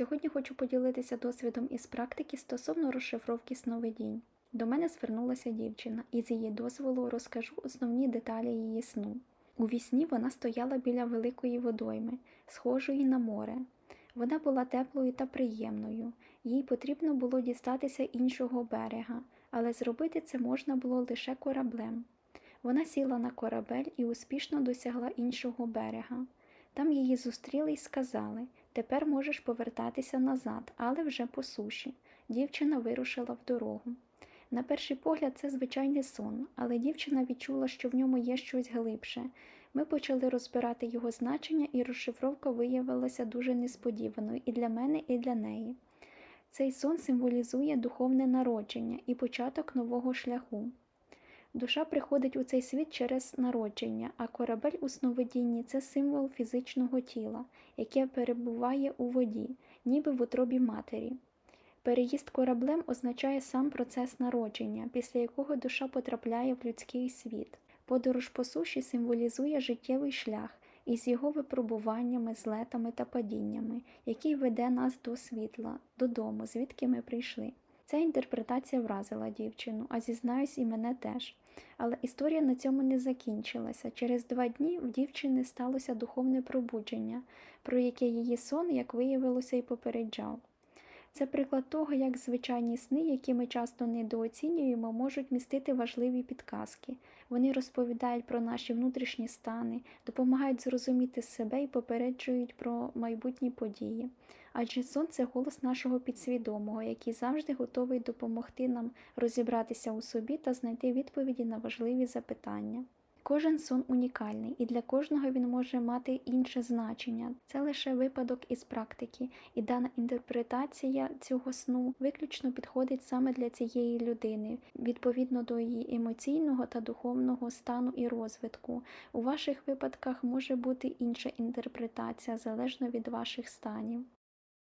Сьогодні хочу поділитися досвідом із практики стосовно розшифровки сновидінь. До мене звернулася дівчина, і з її дозволу розкажу основні деталі її сну. У вісні вона стояла біля великої водойми, схожої на море. Вона була теплою та приємною. Їй потрібно було дістатися іншого берега, але зробити це можна було лише кораблем. Вона сіла на корабель і успішно досягла іншого берега. Там її зустріли й сказали тепер можеш повертатися назад, але вже по суші. Дівчина вирушила в дорогу. На перший погляд, це звичайний сон, але дівчина відчула, що в ньому є щось глибше. Ми почали розбирати його значення, і розшифровка виявилася дуже несподіваною і для мене, і для неї. Цей сон символізує духовне народження і початок нового шляху. Душа приходить у цей світ через народження, а корабель у сновидінні це символ фізичного тіла, яке перебуває у воді, ніби в утробі матері. Переїзд кораблем означає сам процес народження, після якого душа потрапляє в людський світ. Подорож по суші символізує життєвий шлях із його випробуваннями, злетами та падіннями, який веде нас до світла, додому, звідки ми прийшли. Ця інтерпретація вразила дівчину, а зізнаюсь, і мене теж. Але історія на цьому не закінчилася. Через два дні в дівчини сталося духовне пробудження, про яке її сон, як виявилося, і попереджав. Це приклад того, як звичайні сни, які ми часто недооцінюємо, можуть містити важливі підказки. Вони розповідають про наші внутрішні стани, допомагають зрозуміти себе і попереджують про майбутні події. Адже сон це голос нашого підсвідомого, який завжди готовий допомогти нам розібратися у собі та знайти відповіді на важливі запитання. Кожен сон унікальний, і для кожного він може мати інше значення. Це лише випадок із практики, і дана інтерпретація цього сну виключно підходить саме для цієї людини, відповідно до її емоційного та духовного стану і розвитку. У ваших випадках може бути інша інтерпретація залежно від ваших станів.